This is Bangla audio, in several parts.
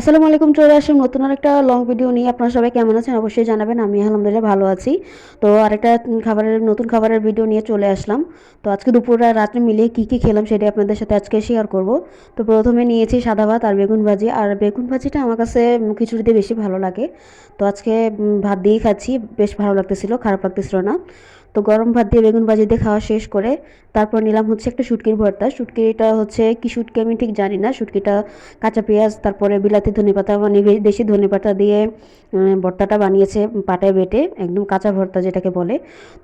আসসালামু আলাইকুম, চলে আসলাম নতুন আর একটা লং ভিডিও নিয়ে। আপনারা সবাই কেমন আছেন? অবশ্যই জানাবেন, আমি আলহামদুলিল্লাহ ভালো আছি। তো আরেকটা খাবারের, নতুন খাবারের ভিডিও নিয়ে চলে আসলাম। তো আজকে দুপুর আর রাত্রে মিলিয়ে কী কী খেলাম সেটাই আপনাদের সাথে আজকে শেয়ার করব। তো প্রথমে নিয়েছি সাদা ভাত আর বেগুন ভাজি। আর বেগুন ভাজিটা আমার কাছে খিচুড়িতে বেশি ভালো লাগে। তো আজকে ভাত দিয়েই খাচ্ছি। বেশ ভালো লাগতেছিল, খারাপ লাগতেছিল না। তো গরম ভাত দিয়ে বেগুন ভাজি দিয়ে খাওয়া শেষ করে তারপর নিলাম হচ্ছে একটা শুটকির ভর্তা। শুটকিটা হচ্ছে কি শুটকি আমি ঠিক জানি না। শুটকিটা কাঁচা পেঁয়াজ, তারপরে বিলাতি ধনেপাতা মানে দেশি ধনেপাতা দিয়ে ভর্তাটা বানিয়েছে পাটায় বেটে, একদম কাঁচা ভর্তা যেটাকে বলে।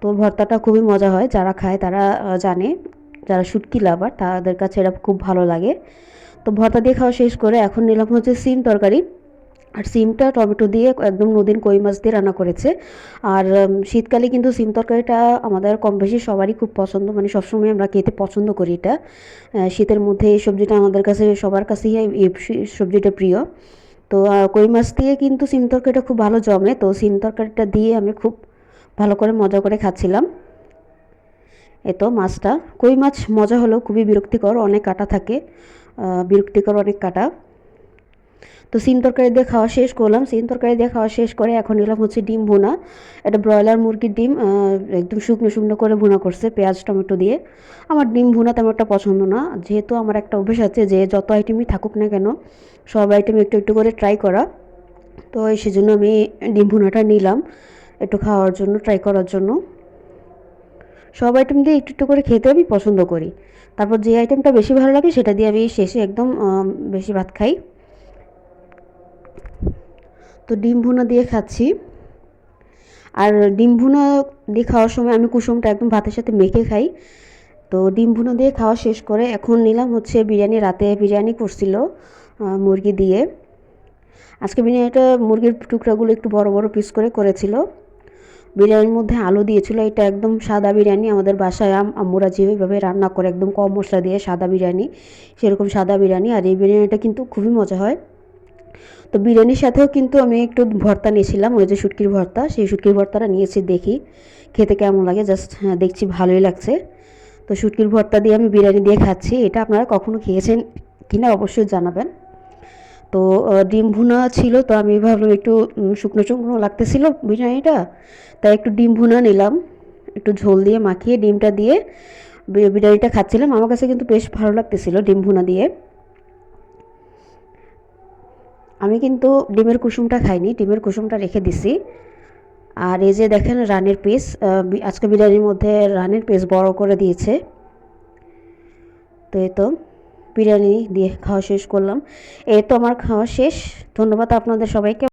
তো ভর্তাটা খুবই মজা হয়, যারা খায় তারা জানে। যারা শুটকি লাভার তাদের কাছে এটা খুব ভালো লাগে। তো ভর্তা দিয়ে খাওয়া শেষ করে এখন নিলাম হচ্ছে সিম তরকারি। আর সিমটা টমেটো দিয়ে একদম নদীর কই মাছ দিয়ে রান্না করেছে। আর শীতকালে কিন্তু সিম তরকারিটা আমাদের কম বেশি সবারই খুব পছন্দ মানে সবসময় আমরা খেতে পছন্দ করি এটা। শীতের মধ্যে এই সবজিটা আমাদের কাছে, সবার কাছেই এই সবজিটা প্রিয়। তো কই মাছ দিয়ে কিন্তু সিম তরকারিটা খুব ভালো জমে, তো সিম তরকারিটা দিয়ে আমি খুব ভালো করে মজা করে খাচ্ছিলাম। এ তো মাছটা। কই মাছ মজা হলেও খুবই বিরক্তিকর, অনেক কাটা থাকে। বিরক্তিকর অনেক কাটা। তো সিম তরকারি দিয়ে খাওয়া শেষ করলাম। সিম তরকারি দিয়ে খাওয়া শেষ করে এখন নিলাম হচ্ছে ডিম ভুনা। এটা ব্রয়লার মুরগির ডিম একদম শুকনো শুকনো করে ভুনা করছে পেঁয়াজ, টমেটো দিয়ে। আমার ডিম ভুনা তেমন একটা পছন্দ না। যেহেতু আমার একটা অভ্যেস আছে যে যত আইটেমই থাকুক না কেন, সব আইটেম একটু একটু করে ট্রাই করা। তো সেজন্য আমি ডিম ভুনাটা নিলাম একটু খাওয়ার জন্য ট্রাই করার জন্য। সব আইটেম দিয়ে একটু একটু করে খেতে আমি পছন্দ করি। তারপর যে আইটেমটা বেশি ভালো লাগে সেটা দিয়ে আমি শেষে একদম বেশি ভাত খাই। তো ডিম ভুনা দিয়ে খাচ্ছি। আর ডিম ভুনা দিয়ে খাওয়ার সময় আমি কুসুমটা একদম ভাতের সাথে মেখে খাই। তো ডিম ভুনা দিয়ে খাওয়া শেষ করে এখন নিলাম হচ্ছে বিরিয়ানি, রাতে বিরিয়ানি করছিল মুরগি দিয়ে। আজকে বিরিয়ানিটা মুরগির টুকরাগুলো একটু বড় বড় পিস করে করেছিল। বিরিয়ানির মধ্যে আলু দিয়েছিল, এটা একদম সাদা বিরিয়ানি, আমাদের বাসায় আম, আম্মুরা যেভাবে রান্না করে একদম কম মশলা দিয়ে সাদা বিরিয়ানি, সেরকম সাদা বিরিয়ানি। আর এই বিরিয়ানিটা কিন্তু খুবই মজা হয়। তো বিরিয়ানির সাথেও কিন্তু আমি একটু ভর্তা নিয়েছিলাম, ওই যে শুটকির ভর্তা, সেই শুটকির ভর্তাটা নিয়েছি দেখি, খেতে কেমন লাগে জাস্ট হ্যাঁ দেখছি ভালোই লাগছে। তো শুটকির ভর্তা দিয়ে আমি বিরিয়ানি দিয়ে খাচ্ছি, এটা আপনারা কখনো খেয়েছেন কিনা অবশ্যই জানাবেন। তো ডিম ভুনা ছিল, তো আমি ভাবলাম একটু শুকনো শুকনো লাগতেছিল বিরিয়ানিটা, তাই একটু ডিম ভুনা নিলাম, একটু ঝোল দিয়ে মাখিয়ে ডিমটা দিয়ে বিরিয়ানিটা খাচ্ছিলাম, আমার কাছে কিন্তু বেশ ভালো লাগতেছিল ডিম ভুনা দিয়ে। আমি কিন্তু ডিমের কুসুমটা খাইনি, ডিমের কুসুমটা রেখে দিছি। আর এই যে দেখেন রানের পিস আজকে বিরিয়ানির মধ্যে রানের পিস বড় করে দিয়েছে। তো এই তো বিরিয়ানি দিয়ে খাওয়া শেষ করলাম। এই তো আমার খাওয়া শেষ। ধন্যবাদ আপনাদের সবাইকে।